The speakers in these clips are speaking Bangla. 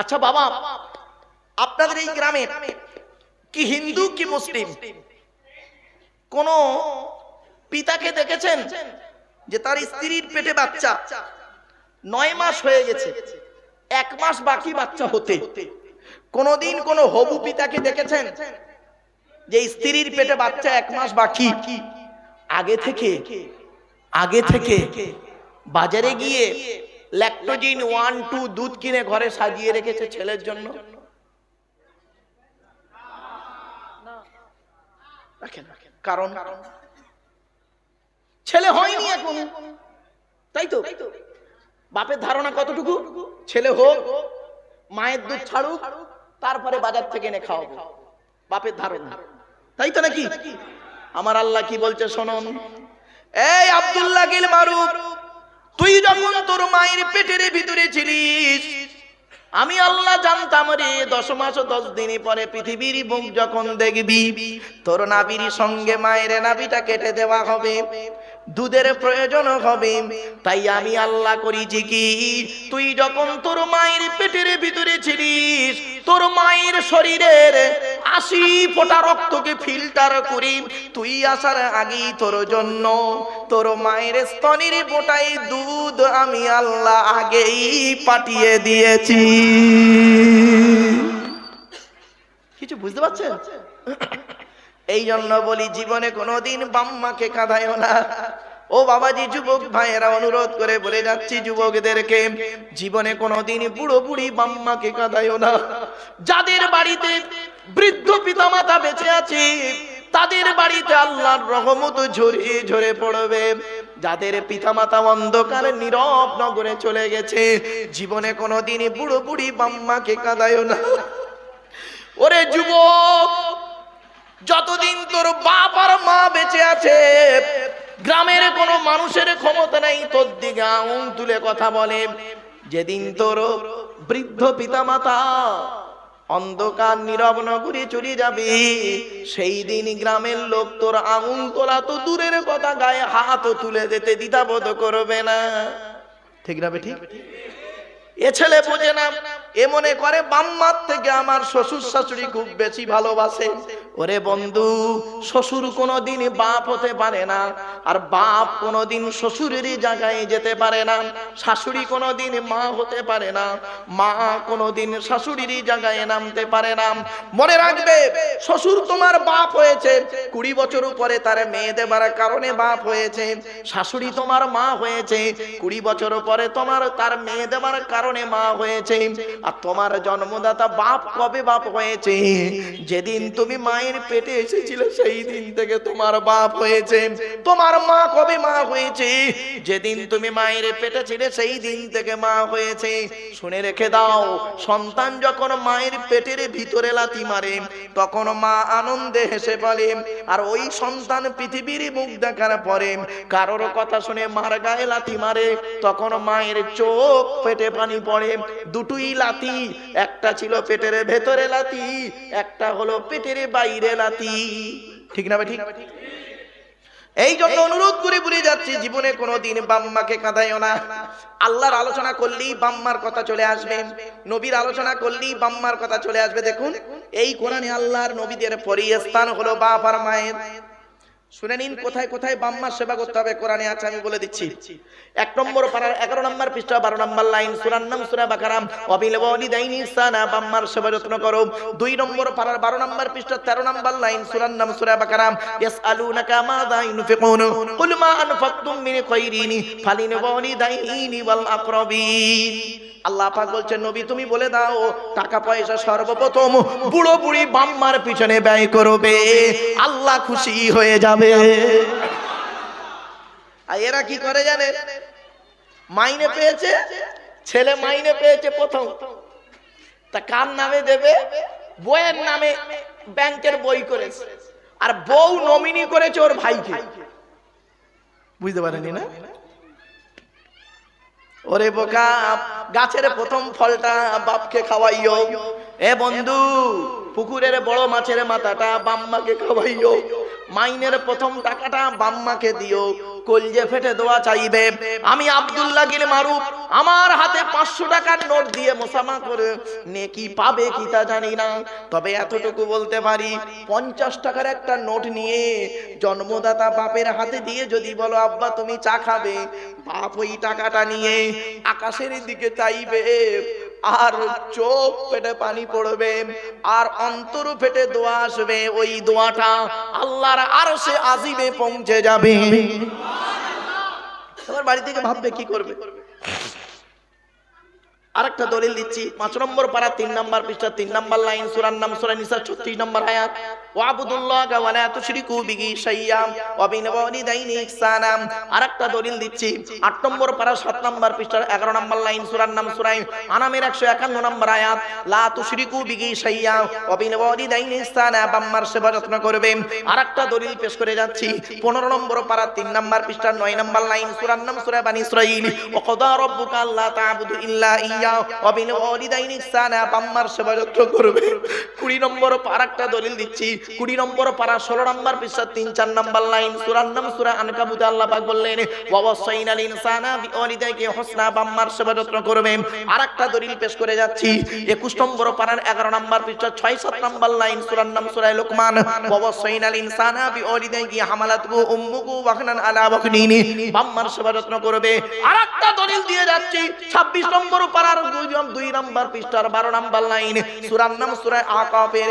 আচ্ছা বাবা, আপনাদের এই গ্রামে কি হিন্দু, কি মুসলিম? কোন পিতাকে দেখেছেন যে তার স্ত্রীর পেটে বাচ্চা? নয় মাস হয়ে গেছে, এক মাস বাকি বাচ্চা হতে। কোনদিন কোন হবু পিতাকে দেখেছেন যে স্ত্রীর পেটে বাচ্চা এক মাস বাকি? আগে থেকে আগে থেকে বাজারে গিয়ে ল্যাক্টোজিন ওয়ান, টু দুধ কিনে ঘরে সাজিয়ে রেখেছে ছেলের জন্য। কারণ ছেলে হয়নি এখন। তাই তো? বাপের ধারণা কতটুকু? ছেলে হোক, মায়ের দুধ ছাড়ুক, তারপরে বাজার থেকে এনে খাওয়াবো। বাপের ধারণা। তাই তো নাকি? আমার আল্লাহ কি বলছে, শোনন। এই আব্দুল্লাহ গিল মারুফ। তুই যখন তোর মায়ের পেটের ভিতরে ছিলিস, আমি আল্লাহ জানতাম রে, দশ মাস দশ দিন পরে পৃথিবীর মুখ যখন দেখবি, তোর নাবির সঙ্গে মায়ের নাবিটা কেটে দেওয়া হবে। দুধের প্রয়োজন হবে। তাই আমি আল্লাহ করিছি কি তুই যখন তোর মায়ের পেটের ভিতরে ছিলিস, তোর মায়ের শরীরের আশি ফোঁটা রক্তকে ফিল্টার করি। তুই আসার আগেই তোর জন্য তোর মায়ের স্তনের ফোঁটায় দুধ আমি আল্লাহ আগেই পাঠিয়ে দিয়েছি। কিছু বুঝতে পারছেন? এই জন্য বলি জীবনে কোনোদিন বাম্মাকে কাঁদায়ও না। ও বাবাজি, যুবক ভাইয়েরা, অনুরোধ করে বলে যাচ্ছি যুবকদেরকে, জীবনে কোনোদিন বুড়ো বুড়ি বাম্মাকে কাঁদায়ও না। যাদের বাড়িতে বৃদ্ধ পিতামাতা বেঁচে আছে, তাদের বাড়িতে আল্লাহর রহমত ঝরে ঝরে পড়বে। যাদের পিতামাতা অন্ধকার, নীরব নগরে চলে গেছে, জীবনে কোনোদিন বুড়ো বুড়ি বাম্মাকে কাঁদায়ও না। ওরে যুবক যতদিন তোর বাপ আর মা বেঁচে আছে, গ্রামের কোনো মানুষের ক্ষমতা নাই, তোর দিকে আঙুল তুলে কথা বলে। যেদিন তোর বৃদ্ধ পিতা মাতা অন্ধকার নীরব নগরী চলে যাবে, সেই দিন গ্রামের লোক তোর আঙুল তোলা তো দূরের কথা, গায়ে হাতও তুলে দিতে দ্বিধাবোধ করবে না। ঠিক না ঠিক এ ছেলে বোঝে না, এ মনে করে বাম্মার থেকে আমার শ্বশুর শাশুড়ি খুব বেশি ভালোবাসে। ওরে বন্ধু, শ্বশুর কোনোদিন বাপ হতে পারে না, আর বাপ কোনোদিন শ্বশুরের জায়গায় যেতে পারে না, শাশুড়ি কোনোদিন মা হতে পারে না, মা কোনোদিন শাশুড়ির জায়গায় নামতে পারে না। মনে রাখবে, শ্বশুর তোমার বাপ হয়েছে, কুড়ি বছর পরে তার মেয়ে দেবার কারণে বাপ হয়েছে, শাশুড়ি তোমার মা হয়েছে, কুড়ি বছর পরে তোমার তার মেয়ে দেবার কারণে মা হয়েছে, আর তোমার জন্মদাতা বাপ কবে বাপ হয়েছে? যেদিন তুমি মায়ের পেটে এসেছিলে সেই দিন থেকে তোমার বাপ হয়েছে। তোমার মা কবে মা হয়েছে? যেদিন তুমি মায়ের পেটে ছিলে সেই দিন থেকে মা হয়েছে। শুনে রেখে দাও, সন্তান যখন মায়ের পেটের ভিতরে লাথি মারে, তখন মা আনন্দে হেসে বলে, আর ওই সন্তান পৃথিবীর মুখ দেখার পরে কারোর কথা শুনে মার গায়ে লাথি মারে? তখন মায়ের চোখ পেটে পানি পড়ে। দুটোই লাতি একটা ছিল পেটের ভেতরে লাতি একটা হলো পেটের বাইরে লাতি ঠিক না ঠিক? এই জন্য অনুরোধ করে বলে যাচ্ছি, জীবনে কোনোদিন বাম্মাকে কাঁদাইও না। আল্লাহর আলোচনা করলেই বাম্মার কথা চলে আসবে। নবীর আলোচনা করলেই বাম্মার কথা চলে আসবে। দেখুন, এই কোরআনে আল্লাহর নবীদের পরিস্থান হলো বাপ আর মায়ের। শুনে নিন, কোথায় কোথায় বাম্মার সেবা করতে হবে? কোরআনে আছে, আমি বলে দিচ্ছি। এক নম্বর পাড়ার এগারো নম্বর পৃষ্ঠা, বারো নম্বর লাইন, সুরার নাম সুরা বাকারাম। অবিল বনি দাইনি সানা বাম্মার সেবা যত্ন করো। দুই নম্বর পাড়ার বারো নম্বর পৃষ্ঠা, তেরো নম্বর লাইন, সুরার নাম সুরা বাকারাম। ইয়াস আলু নাকা মা দাইন ফিকুন কুল মা আনফাকতুম মিন খাইরিনি। ফালিন দাইনি ওয়াল আকরাবিন। আল্লাহ পাক বলছেন, নবী, তুমি বলে দাও, টাকা পয়সা সর্বপ্রথম বুড়ো বুড়ি বাম্মার পিছনে ব্যয় করবে। আল্লাহ খুশি হয়ে যাবে। আর এরা কি করে জানে? মাইনে পেয়েছে? ছেলে মাইনে পেয়েছে প্রথম। তা কার নামে দেবে? বইয়ের নামে ব্যাংকের বই করেছে। আর বউ নমিনি করেছে ওর ভাইকে। বুঝতে পারেনি না? ওরে বোকা, গাছের প্রথম ফলটা বাপকে খাওয়াইও। এ বন্ধু, পুকুরের বড় মাছের মাথাটা বাম্মাকে খাওয়াইও। মাইনের প্রথম টাকাটা বাম্মাকে দিও। কলজে ফেটে দেওয়া চাইবে। আমি আব্দুল্লাহ গিল মারুফ আমার হাতে পাঁচশো টাকার নোট দিয়ে মোসামা করে নেকি পাবে কি তা জানি না তবে এতটুকু বলতে পারি পঞ্চাশ টাকার একটা নোট নিয়ে জন্মদাতা বাপের হাতে দিয়ে যদি বলো আব্বা তুমি চা খাবে? বাপ ওই টাকাটা নিয়ে আকাশের দিকে চাইবে আর চোখ পেটে পানি পড়বে আর অন্তর ফেটে দোয়া আসবে। ওই দোয়াটা আল্লাহর আরও সে আজিবে পৌঁছে যাবে। তোমার বাড়ি থেকে ভাববে কি করবে? আরেকটা দলিল দিচ্ছি। পাঁচ নম্বর পারা, তিন নম্বর পৃষ্ঠা, তিন নম্বর লাইন, সুরার নাম সুরা নিসা, ছত্রিশ নম্বর আয়াত। আরেকটা দলিল যত্ন করবে। আরেকটা দলিল পেশ করে যাচ্ছি। পনেরো নম্বর পারা, তিন নম্বর পৃষ্ঠার, নয় নম্বর লাইন, সুরার নাম বানি ইয়্যা ওয়া বিল ওয়ালিদাইনি ইহসানা বাম্মার সেবা যত্ন করবে। 20 নম্বর পারাকটা দলিল দিচ্ছি। 20 নম্বর পারা 16 নম্বর পৃষ্ঠা 3 4 নম্বর লাইন। সূরার নাম সূরা আনকাবুত আল্লাহ পাক বললেন ওয়াসাইনাল ইনসানা হুসনা সেবা যত্ন করবে। আরেকটা দলিল পেশ করে যাচ্ছি। 21 নম্বর পারার 11 নম্বর পৃষ্ঠা 6 7 নম্বর লাইন, সূরার নাম সূরা লোকমান ওয়াসাইনাল ইনসানা আলা সেবা যত্ন করবে। আরেকটা দলিল দিয়ে যাচ্ছি। 26 নম্বর পারার দুই নাম্বার পৃষ্ঠার বারো নাম্বার লাইন। সুরার নাম সুরায় আকাফের।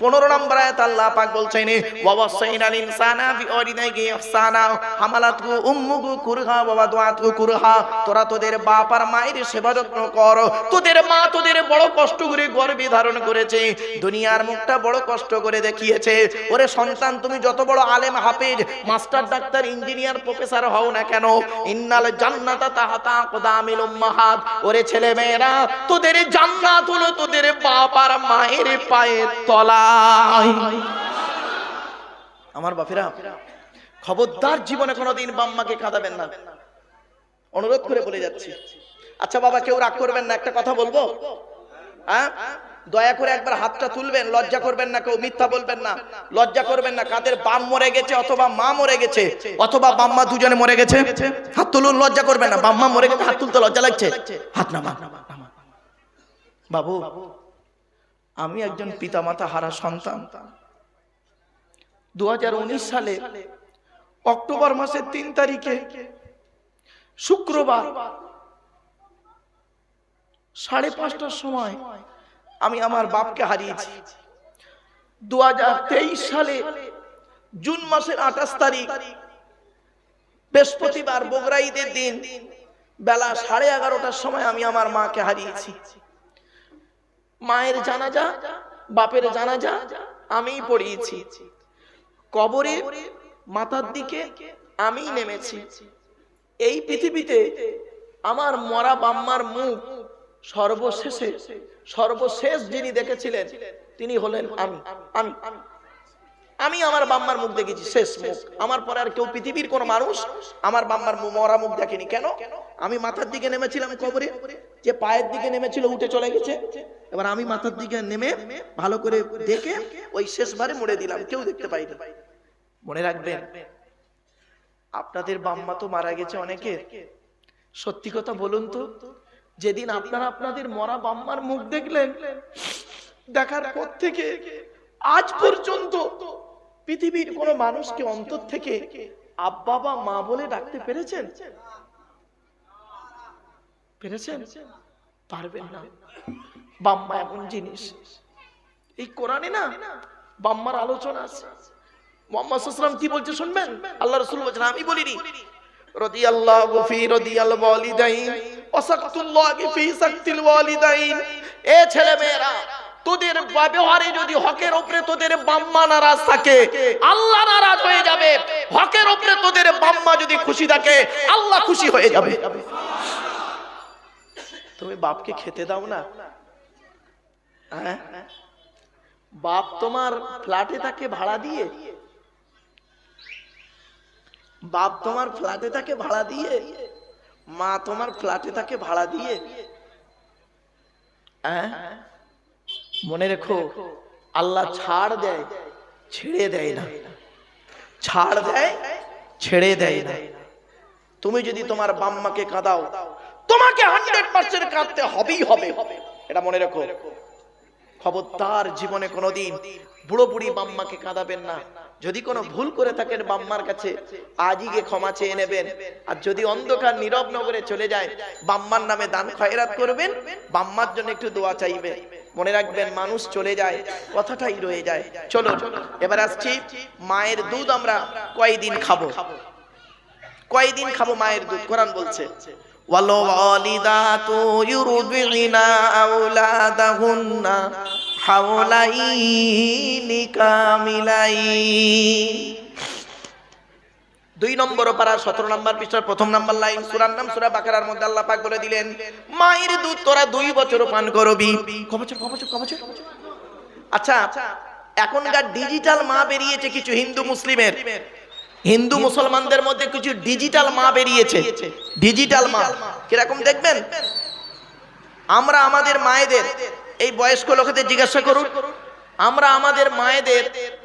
পনেরো নম্বর আয়াত আল্লাহ পাক বলছেন ওয়াসাইনাল ইনসানা বিওয়ালিদাইহি ইহসানা, হামালাতহু উম্মুহু কুরহা ওয়া ওয়াদাতুহু কুরহা। তোরা তোদের বাপ আর মায়ের সেবা যত্ন কর। তোদের মা তোদের বড় কষ্ট করে গর্ভে ধারণ করেছে। দুনিয়ার মুখটা বড় কষ্ট করে দেখিয়েছে। ওরে সন্তান, তুমি যত বড় আলেম, হাফেজ, মাস্টার, ডাক্তার, ইঞ্জিনিয়ার, প্রফেসর হও না কেন? ইন্নাল জান্নাতা তাহাতা আকদামিল উম্মাহাত। ওরে ছেলে মেয়েরা তোদের জান্নাত হলো তোদের বাপ আর মায়ের পায়ের আমার বাপেরা, খবরদার জীবনে কোনোদিন বাম্মাকে কাঁদাবেন না। অনুরোধ করে বলে যাচ্ছি। আচ্ছা বাবা, কেউ রাগ করবেন না, একটা কথা বলব? হ্যাঁ দয়া করে একবার হাতটা তুলবেন, লজ্জা করবেন না কেউ, মিথ্যা বলবেন না। লজ্জা করবেন না, কাদের বাম মরে গেছে অথবা মা মরে গেছে, অথবা বাম্মা দুজনে মরে গেছে। হাত তুলুন, লজ্জা করবেন না বাম্মা মরে গেছে, হাত তুলতে লজ্জা লাগছে। হাত নামা বাবু আমি একজন পিতামাতা হারা সন্তান। দু হাজার উনিশ সালে অক্টোবর মাসের তিন তারিখে শুক্রবার সাড়ে পাঁচটার সময় আমি আমার বাপকে হারিয়েছি। দু হাজার তেইশ সালে জুন মাসের আঠাশ তারিখ বৃহস্পতিবার বগরাইদের দিন বেলা সাড়ে এগারোটার সময় আমি আমার মাকে হারিয়েছি। মায়ের জানাজা, বাপের জানাজা আমি পড়িয়েছি। কবরে মাথার দিকে আমি নেমেছি। এই পৃথিবীতে আমার মরা বাম্মার মুখ সর্বশেষে, সর্বশেষ যিনি দেখেছিলেন, তিনি হলেন আমি। আমি। আমি আমার বাম্মার মুখ দেখেছি, শেষ মুখ। আমার পরে আর কেউ পৃথিবীর কোন মানুষ আমার বাম্মার মরা মুখ দেখেনি। কেন? আমি মাথার দিকে নেমেছিলাম কবরে, যে পায়ের দিকে নেমেছিল, উঠে চলে গেছে। এবার আমি মাথার দিকে নেমে ভালো করে দেখে ওই শেষবারে মুড়ে দিলাম। কেউ দেখতে পাইনি। মনে রাখবেন, আপনাদের বাম্মা তো মারা গেছে অনেকের সত্যি কথা বলুন তো, যেদিন আপনারা আপনাদের মরা বাম্মার মুখ দেখলেন, দেখার পর থেকে আজ পর্যন্ত পৃথিবীর কোন মানুষকে অন্তর থেকে আব্বা বা মা বলে ডাকতে পেরেছেন? পেরেছেন? পারবেন না। বাম্মা এমন জিনিস। এই কোরআনে না বাম্মার আলোচনা আছে। মোহাম্মদ সাল্লাম কি বলছে শুনবেন? আল্লাহ রসুল বলছেন আমি বলিনি। রাদিয়াল্লাহু ফি রাদিয়াল ওয়ালিদাইন। ওয়াসাকতুল্লাহি ফি সাকতিল ওয়ালিদাইন। এ ছেলে মেয়েরা তোদের ব্যবহারে যদি হকের উপরে তোদের বাম্মা নারাজ থাকে, আল্লাহ নারাজ হয়ে যাবে। হকের উপরে তোদের বাম্মা যদি খুশি থাকে, আল্লাহ খুশি হয়ে যাবে। তুমি বাপকে খেতে দাও না? হ্যাঁ? বাপ তোমার ফ্ল্যাটে থাকে ভাড়া দিয়ে? বাপ তোমার ফ্ল্যাটে থাকে ভাড়া দিয়ে? মা তোমার ফ্ল্যাটে থাকে ভাড়া দিয়ে? হ্যাঁ? মনে রেখো আল্লাহ ছাড় দেয় ছেড়ে দেয় না। ছাড় দেয় ছেড়ে দেয় না। তুমি যদি তোমার বাম্মাকে কাঁদাও তোমাকে হান্ড্রেড পার্সেন্ট কাঁদতে হবেই হবে। এটা মনে রাখো। খবরদার জীবনে কোনোদিন বুড়ো বুড়ি বাম্মাকে কাঁদাবেন না। যদি কোনো ভুল করে থাকেন বাম্মার কাছে আজই গিয়ে ক্ষমা চেয়ে নেবেন। আর যদি অন্ধকার নীরব নগরে চলে যায় বাম্মার নামে দান খয়রাত করবেন বাম্মার জন্য একটু দোয়া চাইবে। মনে রাখবেন মানুষ চলে যায় কথাটাই রয়ে যায় চলো এবার আসছি মায়ের দুধ আমরা কয়দিন খাবো কয়দিন খাবো মায়ের দুধ কোরআন বলছে والوالدات يرضعن أولادهن حولين كاملين দুই নম্বর পারা সতেরো নম্বর পৃষ্ঠার প্রথম নম্বর লাইন সুরার নাম সুরা বাকারার মধ্যে আল্লাহ পাক বলে দিলেন মায়ের দুধ তোরা দুই বছর পান করবি। কবছর কবছর কবছর আচ্ছা এখনকার ডিজিটাল মা বেরিয়েছে কিছু হিন্দু মুসলিমের। হিন্দু মুসলমানদের মধ্যে কিছু ডিজিটাল মা বেরিয়েছে। ডিজিটাল মা। কীরকম দেখবেন? আমরা আমাদের মায়েদের এই বয়স্ক লোকেদের জিজ্ঞাসা করুন আমরা আমাদের মায়েদের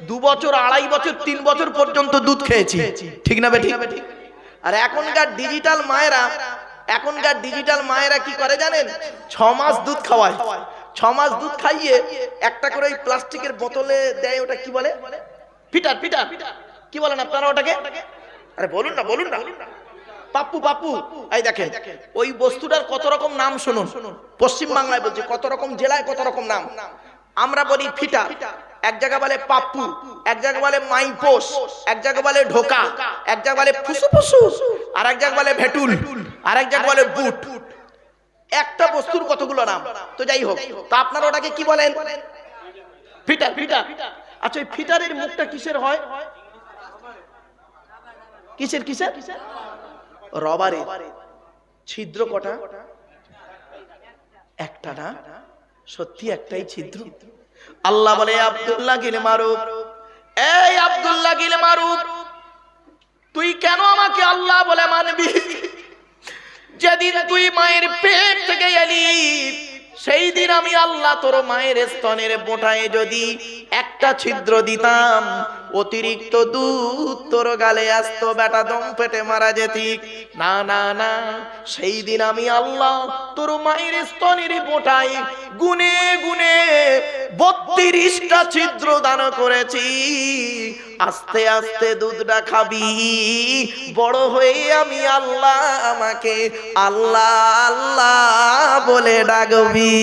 দু বছর, আড়াই বছর, তিন বছর পর্যন্ত দুধ খেয়েছি। ঠিক না বেঠিক? আর এখনকার ডিজিটাল মায়েরা, এখনকার ডিজিটাল মায়েরা কি করে জানেন? ছ মাস দুধ খাওয়ায়। ছ মাস দুধ খাইয়ে একটা করে ওই প্লাস্টিকের বোতলে দেয়, ওটা কি বলে? Fitter fitter. কি বলেন আপনারা ওটাকে? আরে বলুন না বলুন না। পাপ্পু পাপ্পু। এই দেখেন, ওই বস্তুটার কত রকম নাম শুনুন। পশ্চিম বাংলায় বলছি, কত রকম জেলায় কত রকম নাম। আমরা বলি ফিটা। এক জায়গা বলে পাপ্পু, এক জায়গা বলে মাইপোস এক জায়গা বলে ঢোকা, এক জায়গা বলে ফুসু ফুসু আর এক জায়গা বলে ভেটুল আর এক জায়গা বলে বুট। একটা বস্তুর কতগুলো নাম? তো যাই হোক, তা আপনারা ওটাকে কি বলেন? ফিটার ফিটার আচ্ছা ওই ফিটারের মুখটা কিসের হয়? কিসের কিসের? রবারে ছিদ্র কটা? একটা না? সত্যি একটাই ছিদ্র। আল্লাহ বলে, আব্দুল্লাহ গিলে মারুক এই আব্দুল্লাহ গিলে মারুক তুই কেন আমাকে আল্লাহ বলে মানবি? যেদিন তুই মায়ের পেট থেকে এলি সেই দিন আমি আল্লাহ তোর মায়ের স্তনের বোটায় যদি একটা ছিদ্র দিতাম অতিরিক্ত দুধ তোর গালে আসতো, বেটা দম পেটে মারা যেতি। না না না, সেই দিন আমি আল্লাহ তোর মায়ের স্তনের বোটায় গুনে গুনে বত্রিশটা ছিদ্র দান করেছি। আস্তে আস্তে দুধটা খাবি, বড় হয়ে আমি আল্লাহ আমাকে আল্লাহ আল্লাহ বলে ডাকবি।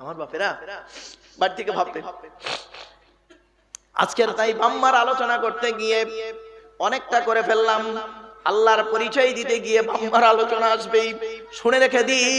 আমার বাপেরা বাড়ি থেকে ভাবতে। আজকের তাই বাম্মার আলোচনা করতে গিয়ে অনেকটা করে ফেললাম। আল্লাহর পরিচয় দিতে গিয়ে বাম্মার আলোচনা আসবেই। শুনে রেখে দিই।